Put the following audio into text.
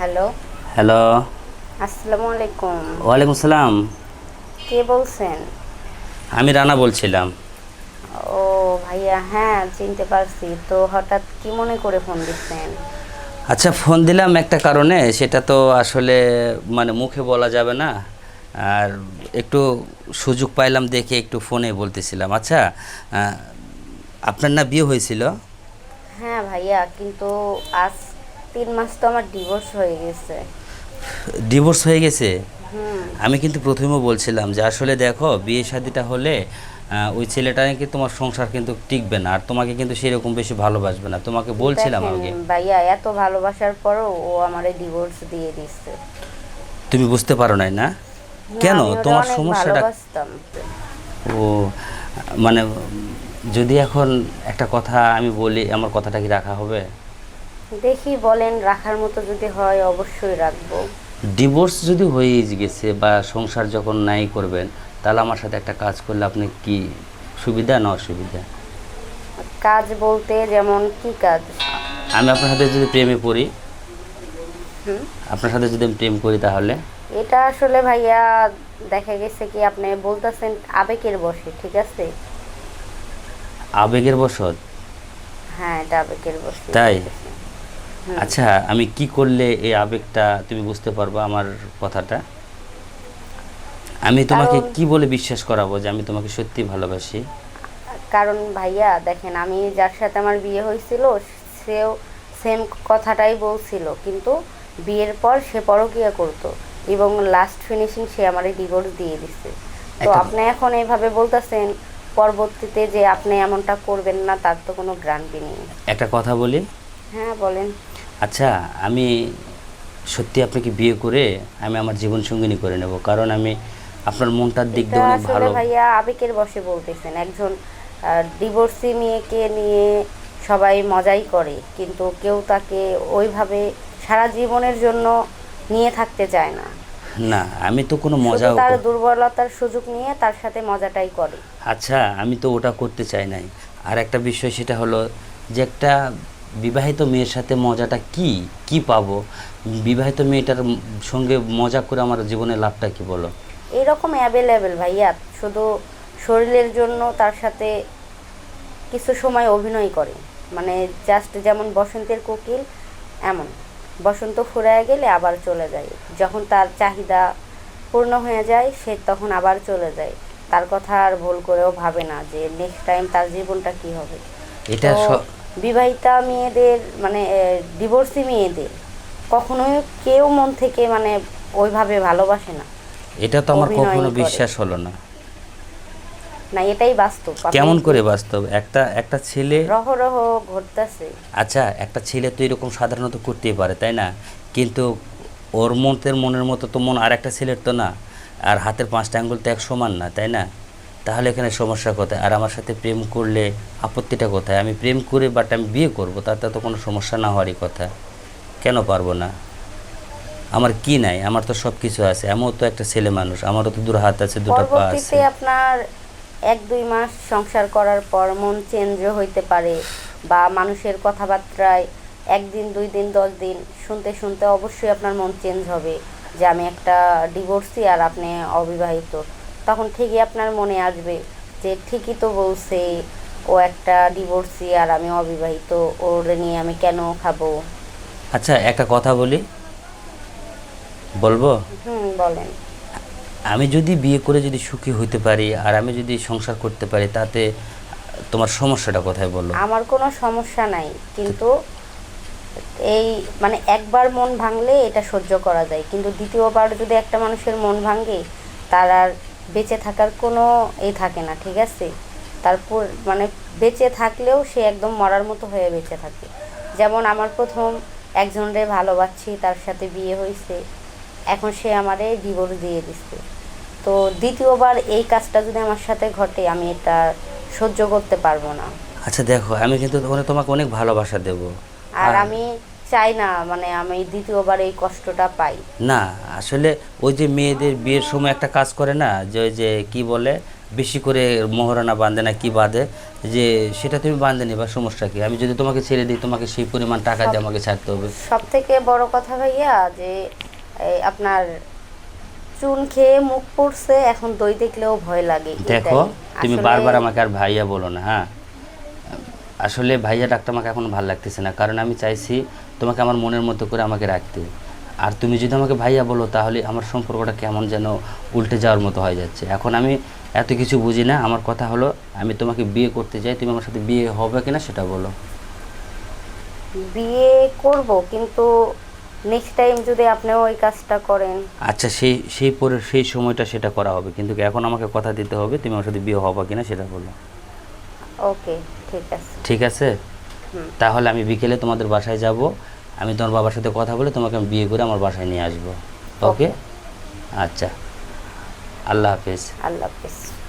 Hello. Hello. আসসালামু আলাইকুম ওয়ালাইকুম সালাম কে বলছেন? আমি রানা বলছিলাম। ও ভাইয়া হ্যাঁ চিনতে পারছি। তো হঠাৎ কি মনে করে ফোন দিচ্ছেন? আচ্ছা ফোন দিলাম একটা কারণে। সেটা তো আসলে মানে মুখে বলা যাবে না। আর একটু সুযোগ পাইলাম দেখে একটু ফোনে বলতেছিলাম। আচ্ছা আপনার না বিয়ে হয়েছিল? হ্যাঁ ভাইয়া কিন্তু আজ তিন মাস তো আমার ডিভোর্স হয়ে গেছে। ডিভোর্স হয়ে গেছে? আমি কিন্তু প্রথমেও বলছিলাম যে আসলে দেখো বিয়ে শাদিটা হলে ওই ছেলেটা নাকি তোমার সংসার কিন্তু টিকবে না আর তোমাকে কিন্তু সেরকম বেশি ভালোবাসবে না। তোমাকে বলছিলাম আগে। ভাইয়া এত ভালোবাসার পরও ও আমারে ডিভোর্স দিয়ে দিচ্ছে তুমি বুঝতে পারো নাই না, কেন? তোমার সমস্যাটা ও মানে যদি এখন একটা কথা আমি বলি আমার কথাটা কি রাখা হবে? দেখি বলেন রাখার মতো যদি হয় অবশ্যই রাখব। ডিভোর্স যদি হয়ে গেছে বা সংসার যখন নাই করবেন তাহলে আমার সাথে একটা কাজ করলে আপনি কি সুবিধা না অসুবিধা? কাজ বলতে যেমন কি কাজ? আমি আপনার সাথে যদি প্রেমে পড়ি আপনার সাথে যদি আমি প্রেম করি তাহলে? এটা আসলে ভাইয়া দেখা গেছে কি আপনি বলতেছেন আবেগের বসে ঠিক আছে? আবেগের বশত? হ্যাঁ এটা আবেগের বসে তাই? হুম। আচ্ছা আমি কি করলে এই আবেগটা তুমি বুঝতে পারবা আমার কথাটা? আমি তোমাকে কি বলে বিশ্বাস করাবো যে আমি তোমাকে সত্যি ভালোবাসি? কারণ ভাইয়া দেখেন আমি যার সাথে আমার বিয়ে হয়েছিল সেও সেম কথাটাই বলছিল কিন্তু বিয়ের পর সে পরকিয়া করতো এবং লাস্ট ফিনিশিং সে আমার ডিভোর্স দিয়ে দিচ্ছে তো আপনি এখন এইভাবে বলতেছেন পরবর্তীতে যে আপনি এমনটা করবেন না তার তো কোনো গ্রান্টি নেই। একটা কথা বলি? হ্যাঁ বলেন। আচ্ছা আমি সত্যি আপনাকে বিয়ে করে আমি আমার জীবন সঙ্গিনী করে নেব কারণ আমি আপনার মনটার দিক দিয়ে অনেক ভালো। ভাইয়া আবেগের বসে বলতেছেন একজন ডিভোর্সি মেয়েকে নিয়ে সবাই মজাই করে কিন্তু কেউ তাকে ওইভাবে সারা জীবনের জন্য নিয়ে থাকতে চায় না। না আমি তো কোনো মজাও তার দুর্বলতার সুযোগ নিয়ে তার সাথে মজাটাই করে। আচ্ছা আমি তো ওটা করতে চাই নাই। আর একটা বিষয় সেটা হলো যে একটা বিবাহিত মেয়ের সাথে মজাটা কি? কি পাবো? বিবাহিত মেয়েটার সঙ্গে মজা করে আমার জীবনে লাভটা কি বলো? এইরকম অ্যাভেলেবেল ভাইয়া। শুধু শরীরের জন্য তার সাথে কিছু সময় অভিনয় করে। মানে জাস্ট যেমন বসন্তের কোকিল এমন। বসন্ত ফুরায় গেলে আবার চলে যায়। যখন তার চাহিদা পূর্ণ হয়ে যায় সে তখন আবার চলে যায়। তার কথা আর ভুল করেও ভাবে না যে নেক্সট টাইম তার জীবনটা কি হবে। এটা বিবাহিতা মেয়েদের মানে ডিভোর্সি মেয়েদের কখনোই কেউ মন থেকে মানে ওইভাবে ভালোবাসে না। এটা তো আমার কখনো বিশ্বাস হলো না। না এটাই বাস্তব। কেমন করে বাস্তব? একটা একটা ছেলে রহ রহ ঘটতেছে। আচ্ছা একটা ছেলে তো এরকম সাধারণত করতেই পারে তাই না? কিন্তু ওর মনের মনের মতো তো মন আর একটা ছেলের তো না। আর হাতের পাঁচটা আঙ্গুল তো এক সমান না তাই না? তাহলে এখানে সমস্যা কোথায়? আর আমার সাথে প্রেম করলে আপত্তিটা কোথায়? আমি প্রেম করে বাট আমি বিয়ে করব, তাতে তো কোনো সমস্যা না হওয়ারই কথা। কেন পারব না? আমার কি নাই? আমার তো সব কিছু আছে। এমন তো একটা ছেলে মানুষ। আমারও তো দুটো হাত আছে, দুটো পা আছে। আপনার এক, দুই মাস সংসার করার পর মন চেঞ্জ হইতে পারে বা মানুষের কথাবার্তায় একদিন, দুই দিন, দশ দিন শুনতে শুনতে অবশ্যই আপনার মন চেঞ্জ হবে যে আমি একটা ডিভোর্সি আর আপনি অবিবাহিত। তখন ঠিকই আপনার মনে আসবে যে ঠিকই তো বলছে ও একটা ডিভোর্সি আর আমি অবিবাহিত ওর নিয়ে আমি কেন খাব? আচ্ছা একটা কথা বলি। বলব? হুম বলেন। আমি যদি বিয়ে করে যদি সুখী হইতে পারি আর আমি যদি সংসার করতে পারি তাতে তোমার সমস্যাটা কোথায় বলো? আমার কোনো সমস্যা নাই কিন্তু এই মানে একবার মন ভাঙলে এটা সহ্য করা যায়। কিন্তু দ্বিতীয়বার যদি একটা মানুষের মন ভাঙে তার আর বেঁচে থাকার কোনো এই থাকে না ঠিক আছে? তারপর মানে বেঁচে থাকলেও সে একদম মরার মতো হয়ে বেঁচে থাকে। যেমন আমার প্রথম একজনরে ভালোবাসছি তার সাথে বিয়ে হয়েছে এখন সে আমারে ডিভোর্স দিয়ে দিচ্ছে তো দ্বিতীয়বার এই কাজটা যদি আমার সাথে ঘটে আমি এটা সহ্য করতে পারব না। আচ্ছা দেখো আমি কিন্তু তোমাকে অনেক ভালোবাসা দেব। আর আমি চাই না মানে আমি দ্বিতীয়বার এই কষ্টটা পাই। না আসলে ওই যে মেয়েদের বিয়ের সময় একটা কাজ করে না যে ওই যে কি বলে বেশি করে মোহরানা বাঁধে না কি বাঁধে যে সেটা তুমি বাঁধে নিবা সমস্যা কি? আমি যদি তোমাকে ছেড়ে দিই তোমাকে সেই পরিমাণ টাকা দিয়ে আমাকে ছাড়তে হবে। সব থেকে বড় কথা ভাইয়া যে আপনার চুন খেয়ে মুখ পড়ছে এখন দই দেখলেও ভয় লাগে দেখো তুমি বারবার আমাকে আর ভাইয়া বলো না হ্যাঁ? আসলে ভাইয়া ডাকটা আমাকে এখন ভালো লাগতেছে না কারণ আমি চাইছি তোমাকে আমার মনের মতো করে আমাকে রাখতে। আর তুমি যদি আমাকে ভাইয়া বলো তাহলে আমার সম্পর্কটা কেমন যেন উল্টে যাওয়ার মতো হয়ে যাচ্ছে। এখন আমি এত কিছু বুঝি না। আমার কথা হলো আমি তোমাকে বিয়ে করতে চাই। তুমি আমার সাথে বিয়ে হবে কিনা সেটা বলো। বিয়ে করব কিন্তু নেক্সট টাইম যদি আপনিও ওই কাজটা করেন। আচ্ছা সেই সেই পরে সেই সময়টা সেটা করা হবে। কিন্তু এখন আমাকে কথা দিতে হবে তুমি আমার সাথে বিয়ে হবে কিনা সেটা বলো। ওকে ঠিক আছে। ঠিক আছে? তাহলে আমি বিকেলে তোমাদের বাসায় যাব। আমি তোমার বাবার সাথে কথা বলে তোমাকে আমি বিয়ে করে আমার বাসায় নিয়ে আসব। ওকে আচ্ছা। আল্লাহ হাফিজ। আল্লাহ হাফিজ।